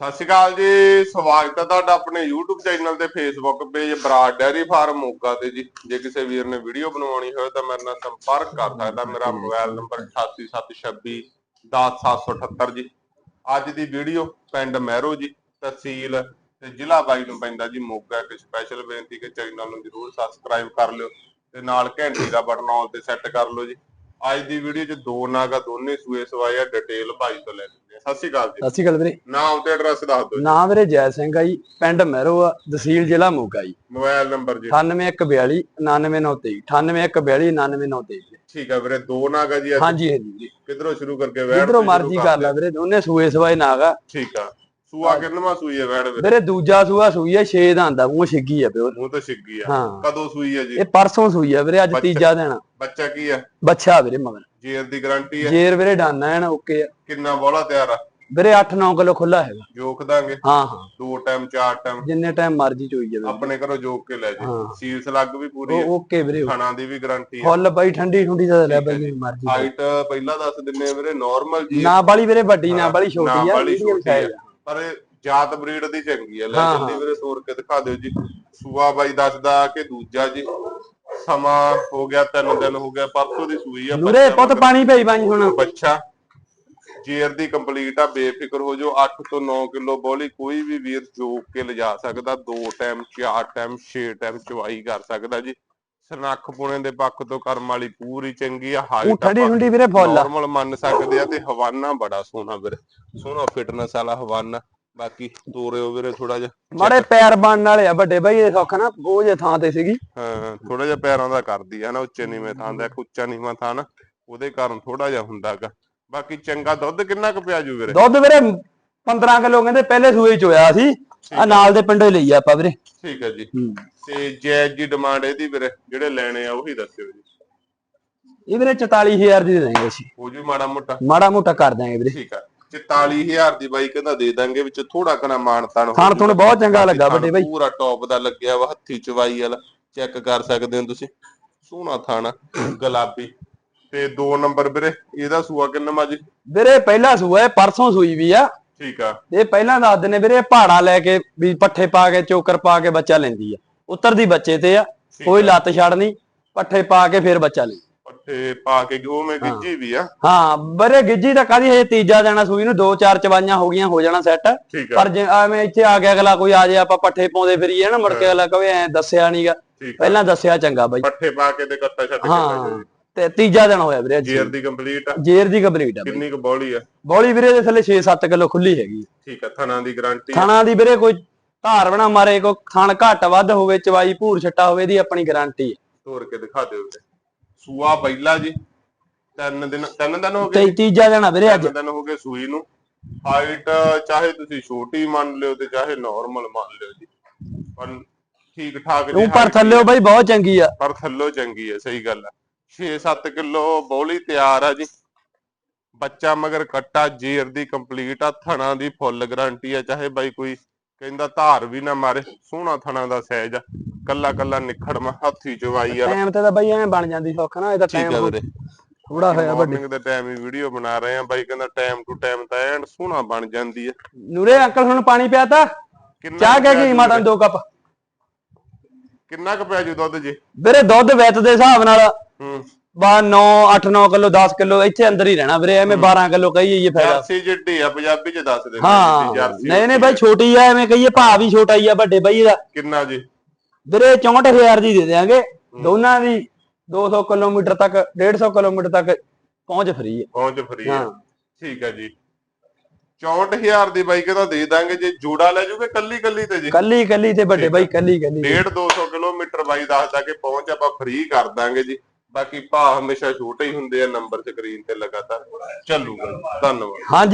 ਸਤਿ ਸ਼੍ਰੀ ਅਕਾਲ ਜੀ, ਸਵਾਗਤ ਹੈ ਤੁਹਾਡਾ ਆਪਣੇ YouTube ਚੈਨਲ ਤੇ Facebook page Brar dairy farm Moga ਤੇ ਜੀ। ਜੇ ਕਿਸੇ ਵੀਰ ਨੇ ਵੀਡੀਓ ਬਣਵਾਉਣੀ ਹੋਵੇ ਤਾਂ ਮੇਰੇ ਨਾਲ ਸੰਪਰਕ ਕਰ ਸਕਦਾ ਮੇਰਾ ਮੋਬਾਈਲ ਨੰਬਰ 8876 10778 ਜੀ। ਅੱਜ ਦੀ ਵੀਡੀਓ ਪਿੰਡ ਮਹਿਰੋ ਜੀ, ਤਹਿਸੀਲ ਤੇ ਜ਼ਿਲ੍ਹਾ ਬਾਈ ਨੂੰ ਪੈਂਦਾ ਜੀ ਮੋਗਾ। ਇੱਕ ਸਪੈਸ਼ਲ ਬੇਨਤੀ ਕਿ ਚੈਨਲ ਨੂੰ ਜਰੂਰ ਸਬਸਕ੍ਰਾਈਬ ਕਰ ਲਿਓ ਤੇ ਨਾਲ ਘੰਟੀ ਦਾ ਬਟਨ ਆਲ ਤੇ ਸੈੱਟ ਕਰ ਲਓ ਜੀ। ਅੱਜ ਦੀ ਵੀਡੀਓ 'ਚ ਦੋ ਨਾਗਾ ਦੋਨੇ ਸੂਏ ਸਵਾਏ ਆ ਡਿਟੇਲ ਭਾਈ ਤੋਂ ਲੈ ਲੈਂਦੇ ਆ। ਸਤਿ ਸ਼੍ਰੀ ਅਕਾਲ ਜੀ। ਸਤਿ ਸ਼੍ਰੀ ਅਕਾਲ ਵੀਰੇ। ਨਾਮ ਤੇ ਐਡਰੈਸ ਦੱਸ ਦਿਓ ਨਾਮ ਵੀਰੇ ਜੈ ਸਿੰਘ ਆ ਜੀ ਪਿੰਡ ਮਹਿਰੋ ਆ ਤਹਿਸੀਲ ਜ਼ਿਲ੍ਹਾ ਮੋਗਾ ਜੀ। ਮੋਬਾਈਲ ਨੰਬਰ ਜੀ। 9142 99923 98942 99923 ਠੀਕ ਆ ਵੀਰੇ ਦੋ ਨਾਗਾ ਜੀ ਹਾਂਜੀ ਹਾਂਜੀ ਕਿਧਰੋਂ ਸ਼ੁਰੂ ਕਰਕੇ ਵੈੜ ਜਿੱਧਰੋਂ ਤੋਂ ਮਰਜ਼ੀ ਕਰ ਲੈ ਵੀਰੇ ਦੋਨੇ ਸੂਏ ਸਵਾਏ ਨਾਗਾ। ਠੀਕ ਆ। ਸੂਆ ਕਿੰਨਵਾ ਸੂਈ ਹੈ ਵੈੜ ਵੀਰੇ ਦੂਜਾ ਸੂਆ ਸੂਈ ਹੈ 6 ਦਾ ਆਂਦਾ ਮੂੰਹ ਛਿੱਗੀ ਆ ਪਿਓ। ਮੂੰਹ ਤਾਂ ਛਿੱਗੀ ਆ। ਹਾਂ। ਕਦੋਂ ਸੂਈ ਹੈ ਜੀ? ਇਹ ਪਰਸੋਂ ਸੂਈ ਆ ਵੀਰੇ ਅੱਜ। ਤੀਜਾ ਦਿਨ ਬੱਚਾ ਕੀ ਆ? ਬੱਚਾ ਵੀਰੇ ਮਗਰ। ਜੇਰ ਦੀ ਗਾਰੰਟੀ ਹੈ ਜੇਰ ਵੀਰੇ ਡਾਨਾ ਹੈ ਨਾ ਓਕੇ ਆ। ਕਿੰਨਾ ਬੋਲਾ ਤਿਆਰ ਆ? ਵੀਰੇ 8-9 ਕਿਲੋ ਖੁੱਲਾ ਹੈਗਾ। ਜੋਖ ਦਾਂਗੇ? ਹਾਂ ਹਾਂ। ਦੋ ਟਾਈਮ ਚਾਰ ਟਾਈਮ। ਜਿੰਨੇ ਟਾਈਮ ਮਰਜ਼ੀ ਚੋਈ ਜਾਵੇ। ਆਪਣੇ ਘਰੋਂ ਜੋਕ ਕੇ ਲੈ ਜੀ। ਹਾਂ। ਸੀਲਸ ਲੱਗ ਵੀ ਪੂਰੀ ਹੈ ਉਹ ਓਕੇ ਵੀਰੇ ਖਾਣਾ ਦੀ ਵੀ ਗਾਰੰਟੀ ਹੈ ਫੁੱਲ ਬਾਈ ਠੰਡੀ ਠੰਡੀ ਦਾ ਲੈ ਬਈ ਮਰਜ਼ੀ ਹਾਈਟ ਪਹਿਲਾਂ ਦੱਸ ਦਿੰਨੇ ਆ ਵੀਰੇ ਨਾਰਮਲ ਜੀ। ਨਾ ਬਾਲੀ ਵੀਰੇ ਵੱਡੀ ਨਾ ਬਾਲੀ ਨਾ ਛੋਟੀ ਆ ਬਾਹਲੀ medium ਛੋਟੀ ਆ। size ਆ। ਪਰ ਜਾਤ ਬਰੀਡ ਦੀ ਚੰਗੀ ਆ ਲੈ ਹਾਂ, ਜਲਦੀ ਹਾਂ। ਵੀਰੇ ਤੋੜ ਕੇ ਦਿਖਾ ਦਿਓ ਜੀ। ਸੂਆ ਬਾਈ ਦੱਸਦਾ ਕਿ ਦੂਜਾ ਜੀ ਸਮਾਂ ਹੋ ਗਿਆ ਤਿੰਨ ਦਿਨ ਹੋ ਗਿਆ ਪਰਸੋਂ ਦੀ ਸੂਈ ਆ ਨੂਰੇ ਪੁੱਤ ਪਾਣੀ ਪਈ ਬਾਈ ਹੁਣ। ਬੱਚਾ ਜੇਰ ਦੀ ਕੰਪਲੀਟ ਆ ਬੇਫਿਕਰ ਹੋ ਜਾਓ 8 ਤੋਂ 9 ਕਿਲੋ ਬੋਲੀ ਕੋਈ ਵੀ ਵੀਰ ਜੋਕ ਕੇ ਲਿਜਾ ਸਕਦਾ ਦੋ ਟਾਈਮ ਚਾਰ ਟਾਈਮ ਛੇ ਟਾਈਮ ਚਵਾਈ ਕਰ ਸਕਦਾ ਜੀ। ਸਨੱਖ ਪੁਣੇ ਦੇ ਪੱਖ ਤੋਂ ਕਰਮ ਵਾਲੀ ਪੂਰੀ ਚੰਗੀ ਆ ਹਾਈਟ ਠੰਡੀ ਠੰਡੀ ਵੀਰੇ ਫੁੱਲ ਨਾਰਮਲ ਮੰਨ ਸਕਦੇ ਆ ਤੇ ਹਵਾਨਾ ਬੜਾ ਸੋਹਣਾ ਵੀਰੇ। ਸੋਹਣਾ ਫਿਟਨੈਸ ਵਾਲਾ ਹਵਾਨਾ। ਬਾਕੀ ਤੋਰਿਓ ਵੀਰੇ ਥੋੜਾ ਜਿਹਾ। ਮਾੜੇ ਪੈਰ ਬਣਨ ਵਾਲੇ ਆ ਵੱਡੇ ਬਾਈ ਇਹ ਸੁੱਖ ਨਾ ਉਹ ਜੇ ਥਾਂ ਤੇ ਸੀਗੀ। ਹਾਂ ਥੋੜਾ ਜਿਹਾ ਪੈਰਾਂ ਦਾ ਕਰਦੀ ਆ ਨਾ ਉੱਚੇ ਨੀਵੇਂ ਥਾਂ ਦਾ ਉੱਚਾ ਨੀਵਾਂ ਥਾਂ ਨਾ ਉਹਦੇ ਕਾਰਨ ਥੋੜਾ ਜਿਹਾ ਹੁੰਦਾਗਾ ਬਾਕੀ ਚੰਗਾ ਦੁੱਧ ਕਿੰਨਾ ਕੁ ਪਿਆ ਜੂ ਵੀਰੇ? ਦੁੱਧ ਵੀਰੇ 15 ਕਿਲੋ ਕਹਿੰਦੇ ਪਹਿਲੇ ਸੂਏ ਚ ਹੋਇਆ ਸੀ। ਆ ਨਾਲ ਦੇ ਪਿੰਡੋਂ ਹੀ ਲਈ ਆ ਆਪਾਂ ਵੀਰੇ। ਠੀਕ ਹੈ ਜੀ। ਤੇ ਜੈਜ ਦੀ ਡਿਮਾਂਡ ਇਹਦੀ ਵੀਰੇ ਜਿਹੜੇ ਲੈਣੇ ਆ ਉਹੀ ਦੱਸਿਓ ਜੀ। ਇਹ ਵੀਰੇ 44000 ਦੀ ਦੇ ਦਾਂਗੇ ਅਸੀਂ ਉਹ ਜੀ ਮਾੜਾ ਮੋਟਾ। ਮਾੜਾ ਮੋਟਾ ਕਰ ਦਾਂਗੇ ਵੀਰੇ। ਠੀਕ ਆ। 44000 ਦੀ ਬਾਈ ਕਹਿੰਦਾ ਦੇ ਦਾਂਗੇ ਵਿੱਚ ਥੋੜਾ ਕਨਾ ਮਾਨਤਾਨ ਹੋ ਖਾਣ ਤੁਹਾਨੂੰ ਬਹੁਤ ਚੰਗਾ ਲੱਗਾ ਵੱਡੇ ਬਾਈ। ਪੂਰਾ ਟੌਪ ਦਾ ਲੱਗਿਆ ਵਾ ਹੱਥੀ ਚਵਾਈ ਵਾਲਾ। ਚੈੱਕ ਕਰ ਸਕਦੇ ਹੋ ਤੁਸੀਂ। ਸੋਹਣਾ ਥਾਣਾ ਗੁਲਾਬੀ। ਤੇ 2 ਨੰਬਰ ਵੀਰੇ ਇਹਦਾ ਸੂਆ ਕਿੰਨਾ ਜੀ? ਵੀਰੇ ਪਹਿਲਾ ਸੂਆ ਹੈ ਪਰਸੋਂ ਸੂਈ ਵੀ ਆ। ਠੀਕ ਆ। ਇਹ ਪਹਿਲਾਂ ਦੱਸ ਦਿੰਦੇ ਵੀਰੇ ਪਹਾੜਾ ਲੈ ਕੇ ਵੀ ਪੱਠੇ ਪਾ ਕੇ ਚੋਕਰ ਪਾ ਕੇ ਬੱਚਾ ਲੈਂਦੀ ਆ। ਉੱਤਰਦੀ ਬੱਚੇ ਤੇ ਆ ਕੋਈ ਲੱਤ ਛੱਡਣੀ ਪੱਠੇ ਪਾ ਕੇ ਫਿਰ ਬੱਚਾ ਲਈ ਪੱਠੇ ਪਾ ਕੇ ਉਹ ਮੈਂ ਗਿੱਜੀ ਵੀ ਆ। ਹਾਂ ਬਰੇ ਗਿੱਜੀ ਤਾਂ ਕਾਦੀ ਹਜੇ ਤੀਜਾ ਦੇਣਾ ਸੂਈ ਨੂੰ ਦੋ ਚਾਰ ਚਵਾਈਆਂ ਹੋ ਗਈਆਂ ਹੋ ਜਾਣਾ ਸੈੱਟ ਪਰ ਜੇ ਐਵੇਂ ਇੱਥੇ ਆ ਗਿਆ ਅਗਲਾ ਕੋਈ ਆ ਜੇ ਆਪਾਂ ਪੱਠੇ ਪਾਉਂਦੇ ਫਿਰੀਏ ਨਾ ਮੁੜ ਕੇ ਅਗਲਾ ਕਵੇ ਐ ਦੱਸਿਆ ਨਹੀਂਗਾ ਪਹਿਲਾਂ ਦੱਸਿਆ ਚੰਗਾ ਬਾਈ। ਪੱਠੇ ਪਾ ਕੇ ਤੇ ਕੱਟਾ ਛੱਡ ਕੇ ਹਾਂ। ਤੇ ਤੀਜਾ ਦਿਨ ਹੋਇਆ ਵੀਰੇ ਜੀਰ ਦੀ ਕੰਪਲੀਟ ਆ। ਜੇਰ ਦੀ ਕੰਪਲੀਟ ਆ ਕਿੰਨੀ ਕੁ ਬੌਲੀ ਆ? ਬੋਲੀ ਵੀਰੇ ਦੇ ਥੱਲੇ 6-7 ਕਿਲੋ ਖੁੱਲੀ ਹੈਗੀ ਠੀਕ ਆ ਥਣਾ ਦੀ ਗਾਰੰਟੀ ਖਾਣਾ ਦੀ ਵੀਰੇ ਕੋਈ ਧਾਰ ਬਣਾ ਮਾਰੇ ਕੋਈ ਖਾਣ ਘੱਟ ਵੱਧ ਹੋਵੇ ਚਵਾਈ ਭੂਰ ਛੱਟਾ ਹੋਵੇ ਦੀ ਆਪਣੀ ਗਾਰੰਟੀ ਹੈ ਤੋੜ ਕੇ ਦਿਖਾ ਦਿਓ ਵੀਰੇ। ਸੂਆ ਪਹਿਲਾ ਜੀ ਤਿੰਨ ਦਿਨ ਤਿੰਨ ਦਿਨ ਹੋ ਗਏ? ਤੀਜਾ ਦਿਨ ਆ ਵੀਰੇ ਅੱਜ। ਤਿੰਨ ਦਿਨ ਹੋ ਗਏ ਸੂਈ ਨੂੰ। ਹਾਈਟ ਚਾਹੇ ਤੁਸੀਂ ਛੋਟੀ ਮੰਨ ਲਿਓ ਤੇ ਚਾਹੇ ਨਾਰਮਲ ਮੰਨ ਲਿਓ ਜੀ। ਪਰ ਠੀਕ ਠਾਕ ਜੀ ਪਰ ਥੱਲੇ ਬਾਈ ਬਹੁਤ ਚੰਗੀ ਆ। ਪਰ ਥੱਲੋਂ ਚੰਗੀ ਹੈ ਸਹੀ ਗੱਲ ਹੈ 6-7 ਕਿਲੋ ਬੌਲੀ ਤਿਆਰ ਆ ਜੀ। ਬੱਚਾ ਮਗਰ ਕੱਟਾ ਜੇਰ ਦੀ ਕੰਪਲੀਟ ਆ ਥਣਾ ਦੀ ਫੁੱਲ ਗਾਰੰਟੀ ਆ। ਚਾਹੇ ਬਾਈ ਕੋਈ ਕਹਿੰਦਾ ਧਾਰ ਵੀ ਨਾ ਮਾਰੇ ਸੋਹਣਾ ਥਣਾ ਦਾ ਸਾਈਜ਼ ਆ। ਕੱਲਾ ਕੱਲਾ ਨਿਖੜਮਾ ਹੱਥੀ ਚਵਾਈ ਆ ਟਾਈਮ ਤੇ ਤਾਂ ਬਾਈ ਐਵੇਂ ਬਣ ਜਾਂਦੀ ਸੁੱਖ ਨਾ ਇਹਦਾ ਠੀਕ ਆ ਟਾਈਮ ਥੋੜਾ ਹੋਇਆ ਵੱਡੇ। ਦੇ ਟਾਈਮ ਹੀ ਵੀਡੀਓ ਬਣਾ ਰਹੇ ਆ। ਬਾਈ ਕਹਿੰਦਾ ਟਾਈਮ ਟੂ ਟਾਈਮ ਤਾਂ ਐਨ ਸੋਹਣਾ ਬਣ ਜਾਂਦੀ ਹੈ ਨੂਰੇ ਅੰਕਲ ਹੁਣ ਪਾਣੀ ਪਿਆ ਤਾ? ਚਾਹ ਕਹਿ ਗਈ ਮਾਤਾ ਨੂੰ ਦੋ ਕੱਪ। ਕਿੰਨਾ ਕੁ ਪਿਆ ਜੂ ਦੁੱਧ ਜੀ? ਵੀਰੇ ਦੁੱਧ ਵੈਤ ਦੇ ਹਿਸਾਬ ਨਾਲ ਬਾ 9 8 9 ਕਿਲੋ 10 ਕਿਲੋ ਇੱਥੇ ਅੰਦਰ ਹੀ ਰਹਿਣਾ ਵੀਰੇ ਐਵੇਂ 12 ਕਿਲੋ ਕਹੀਏ ਇਹ ਫਾਇਦਾ। ਜਰਸੀ ਜਿੱਡੀ ਆ ਪੰਜਾਬੀ ਚ ਦੱਸ ਦੇ ਹਾਂ। ਨਹੀਂ ਨਹੀਂ ਬਾਈ ਛੋਟੀ ਆ ਐਵੇਂ ਕਹੀਏ ਭਾਅ ਵੀ ਛੋਟਾ ਹੀ ਆ ਵੱਡੇ ਬਾਈ ਦਾ। ਕਿੰਨਾ ਜੀ? ਵੀਰੇ 64000 ਦੀ ਦੇ ਦੇਾਂਗੇ ਦੋਨਾਂ ਦੀ 200 ਕਿਲੋਮੀਟਰ ਤੱਕ 150 ਕਿਲੋਮੀਟਰ ਤੱਕ ਪਹੁੰਚ ਫਰੀ ਹੈ ਪਹੁੰਚ ਫਰੀ ਹੈ। ਠੀਕ ਹੈ ਜੀ। 64000 ਦੀ ਬਾਈ ਕਹਿੰਦਾ ਦੇ ਦਾਂਗੇ ਜੇ ਜੋੜਾ ਲੈ ਜੂਗੇ ਕੱਲੀ ਕੱਲੀ ਤੇ ਜੀ? ਕੱਲੀ ਕੱਲੀ ਤੇ ਵੱਡੇ ਬਾਈ ਕੱਲੀ ਕੱਲੀ 1.5 200 ਕਿਲੋਮੀਟਰ ਬਾਈ ਦੱਸਦਾ ਕਿ ਪਹੁੰਚ ਆਪਾਂ ਫ੍ਰੀ ਕਰ ਦਾਂਗੇ ਜੀ। ਬਾਕੀ ਭਾਅ ਹਮੇਸ਼ਾ ਛੋਟੇ ਹੀ ਹੁੰਦੇ ਆ ਨੰਬਰ ਸਕਰੀਨ ਤੇ ਲਗਾਤਾਰ ਚੱਲੂਗਾ। ਧੰਨਵਾਦ। ਹਾਂਜੀ।